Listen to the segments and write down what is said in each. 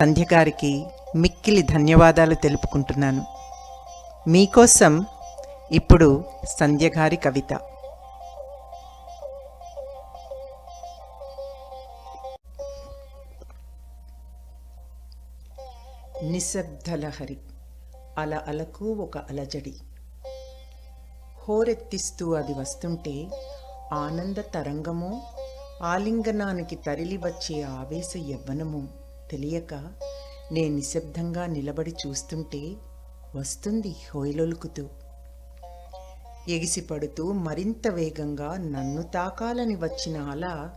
సంధ్యగారికి మిక్కిలి ధన్యవాదాలు తెలుపుకుంటున్నాను. మీకోసం ఇప్పుడు సంధ్యగారి కవిత. నిశ్శబ్దలహరి అల అలకు ఒక అలజడి. హోరెత్తిస్తూ అది వస్తుంటే ఆనంద తరంగమో ఆలింగనానికి తరలి వచ్చే ఆవేశ యవ్వనము తెలియక నే నిశ్శబ్దంగా నిలబడి చూస్తుంటే వస్తుంది హోయలొలుకుతూ. ఎగిసిపడుతూ మరింత వేగంగా నన్ను తాకాలని వచ్చిన అల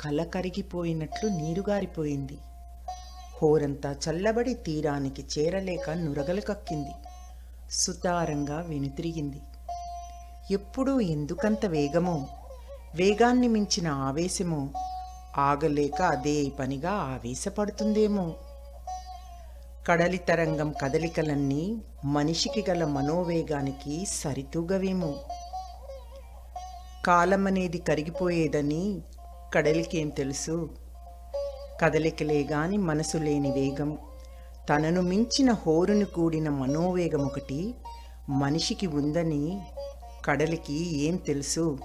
కల కరిగిపోయినట్లు నీరుగారిపోయింది. హోరంతా చల్లబడి తీరానికి చేరలేక నురగలు కక్కింది. సుతారంగా వెనుతిరిగింది. ఎప్పుడూ ఎందుకంత వేగమో వేగాన్ని మించిన ఆవేశమో ఆగలేక అదే పనిగా ఆవేశపడుతుందేమో. కడలి తరంగం కదలికలన్నీ మనిషికి గల మనోవేగానికి సరితూగవేమో. కాలమనేది కరిగిపోయేదని కడలికేం తెలుసు? కదలికలే గాని మనసు లేని వేగం. తనను మించిన హోరును కూడిన మనోవేగం ఒకటి మనిషికి ఉందని కడలికి ఏం తెలుసు?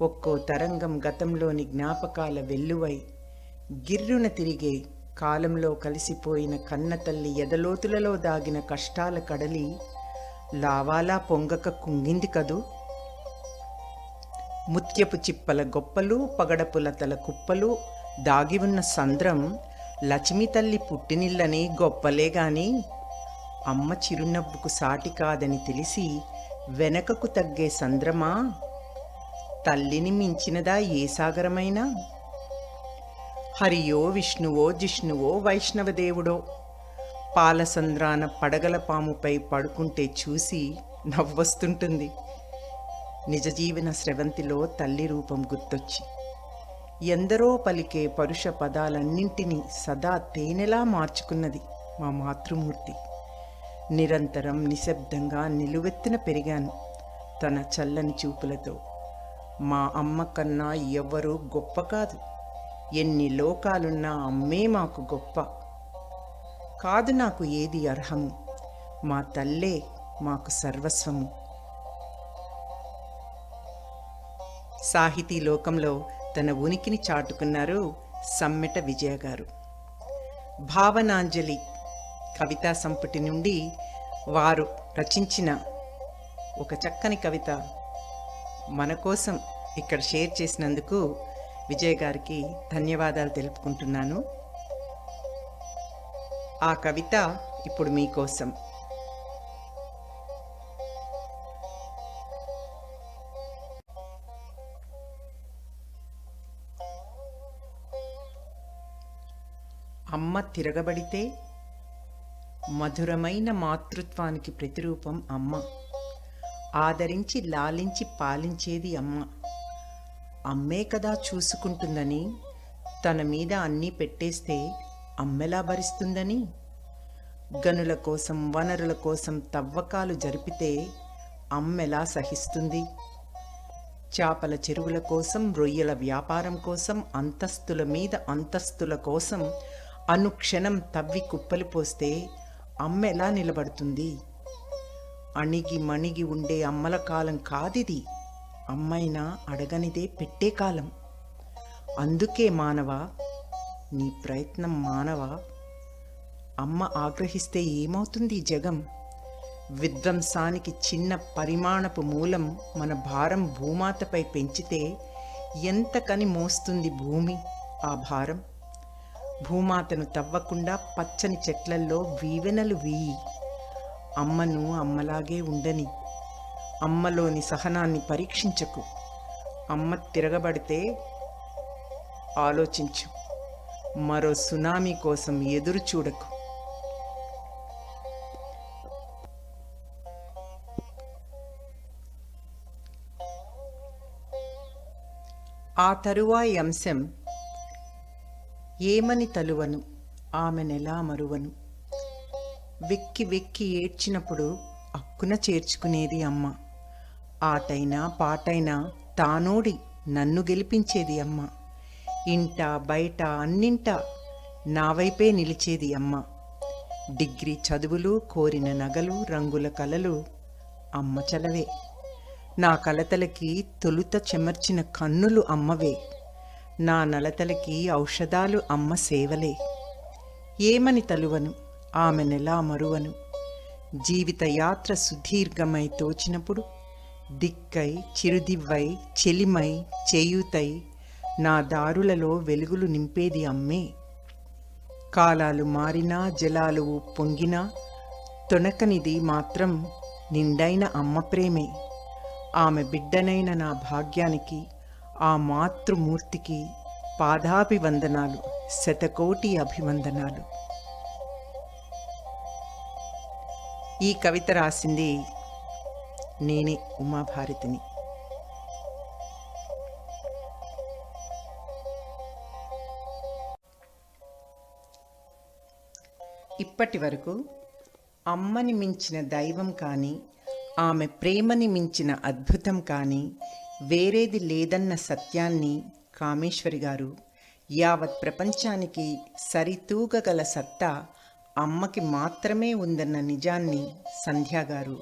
ఒక్కో తరంగం గతంలోని జ్ఞాపకాల వెల్లువై గిర్రున తిరిగే కాలంలో కలిసిపోయిన కన్నతల్లి ఎదలోతులలో దాగిన కష్టాల కడలి లావాలా పొంగక కుంగింది కదూ? ముత్యపు చిప్పల గొప్పలు పగడపుల తల కుప్పలు దాగి ఉన్న సంద్రం లక్ష్మి తల్లి పుట్టినిల్లని గొప్పలే గాని అమ్మ చిరునవ్వుకు సాటి కాదని తెలిసి వెనకకు తగ్గే సంద్రమా? తల్లిని మించినదా ఏ సాగరమైనా? హరియో విష్ణువో జిష్ణువో వైష్ణవదేవుడో పాలసంద్రాన పడగల పాముపై పడుకుంటే చూసి నవ్వొస్తుంటుంది. నిజ జీవన స్రవంతిలో తల్లి రూపం గుర్తొచ్చి. ఎందరో పలికే పరుష పదాలన్నింటినీ సదా తేనెలా మార్చుకున్నది మా మాతృమూర్తి. నిరంతరం నిశ్శబ్దంగా నిలువెత్తిన పెరిగాను. తన చల్లని చూపులతో మా అమ్మ కన్నా ఎవ్వరూ గొప్ప కాదు. ఎన్ని లోకాలున్నా అమ్మే మాకు గొప్ప. కాదు నాకు ఏది అర్హము మా తల్లే మాకు సర్వస్వము. సాహితీ లోకంలో తన ఉనికిని చాటుకున్నారు సమ్మెట విజయ గారు. భావనాంజలి కవితా సంపుటి నుండి వారు రచించిన ఒక చక్కని కవిత మన కోసం ఇక్కడ షేర్ చేసినందుకు విజయ్ గారికి ధన్యవాదాలు తెలుపుకుంటున్నాను. ఆ కవిత ఇప్పుడు మీకోసం అమ్మ తిరగబడితే మధురమైన మాతృత్వానికి ప్రతిరూపం అమ్మ. ఆదరించి లాలించి పాలించేది అమ్మ. అమ్మే కదా చూసుకుంటుందని తన మీద అన్నీ పెట్టేస్తే అమ్మెలా భరిస్తుందని? గనుల కోసం వనరుల కోసం తవ్వకాలు జరిపితే అమ్మెలా సహిస్తుంది? చేపల చెరువుల కోసం రొయ్యల వ్యాపారం కోసం అంతస్తుల మీద అంతస్తుల కోసం అనుక్షణం తవ్వి కుప్పలు పోస్తే అమ్మెలా నిలబడుతుంది? అణిగి మణిగి ఉండే అమ్మల కాలం కాదిది. అమ్మైనా అడగనిదే పెట్టే కాలం. అందుకే మానవ నీ ప్రయత్నం మానవ? అమ్మ ఆగ్రహిస్తే ఏమవుతుంది జగం? విధ్వంసానికి చిన్న పరిమాణపు మూలం మన భారం భూమాతపై పెంచితే ఎంతకని మోస్తుంది భూమి ఆ భారం? భూమాతను తవ్వకుండా పచ్చని చెట్లల్లో వీవెనలు వీయి. అమ్మను అమ్మలాగే ఉండని. అమ్మలోని సహనాన్ని పరీక్షించకు. అమ్మ తిరగబడితే ఆలోచించు. మరో సునామీ కోసం ఎదురు చూడకు. ఆ తరువాయి అంశం ఏమని తలువను? ఆమెనెలా మరువను? వెక్కి వెక్కి ఏడ్చినప్పుడు అక్కున చేర్చుకునేది అమ్మ. ఆటైనా పాటైనా తానోడి నన్ను గెలిపించేది అమ్మ. ఇంట బయట అన్నింట నా వైపే నిలిచేది అమ్మ. డిగ్రీ చదువులు కోరిన నగలు రంగుల కలలు అమ్మ చలవే. నా కలతలకి తొలుత చెమర్చిన కన్నులు అమ్మవే. నా నలతలకి ఔషధాలు అమ్మ సేవలే. ఏమని తలువను? ఆమెనెలా మరువను. జీవిత యాత్ర సుదీర్ఘమై తోచినప్పుడు దిక్కై చిరుదివ్వై చెలిమై చేయూతై నా దారులలో వెలుగులు నింపేది అమ్మే. కాలాలు మారినా జలాలు పొంగినా తొనకనిది మాత్రం నిండైన అమ్మ ప్రేమే. ఆమె బిడ్డనైన నా భాగ్యానికి ఆ మాతృమూర్తికి పాదాభివందనాలు శతకోటి అభివందనాలు. ఈ కవిత రాసింది నేనే ఉమాభారతిని. ఇప్పటి వరకు అమ్మని మించిన దైవం కానీ ఆమె ప్రేమని మించిన అద్భుతం కానీ వేరేది లేదన్న సత్యాన్ని కామేశ్వరి గారు యావత్ ప్రపంచానికి సరితూగగల సత్తా అమ్మకి మాత్రమే ఉందన్న నిజాన్ని సంధ్యాగారు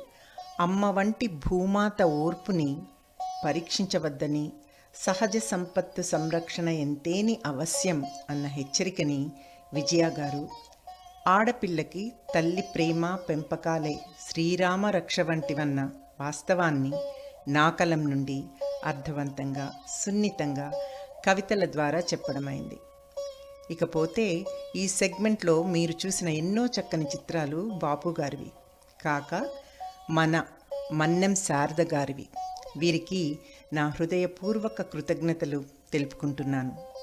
అమ్మ వంటి భూమాత ఓర్పుని పరీక్షించవద్దని సహజ సంపత్తు సంరక్షణ ఎంతేని అవశ్యం అన్న హెచ్చరికని విజయ గారు ఆడపిల్లకి తల్లి ప్రేమ పెంపకాలే శ్రీరామ రక్ష వంటివన్న వాస్తవాన్ని నాకలం నుండి అర్థవంతంగా సున్నితంగా కవితల ద్వారా చెప్పడమైంది. ఇకపోతే ఈ సెగ్మెంట్లో మీరు చూసిన ఎన్నో చక్కని చిత్రాలు బాపు గారివి. కాక మన మన్నెం శారద గారివి. వీరికి నా హృదయపూర్వక కృతజ్ఞతలు తెలుపుకుంటున్నాను.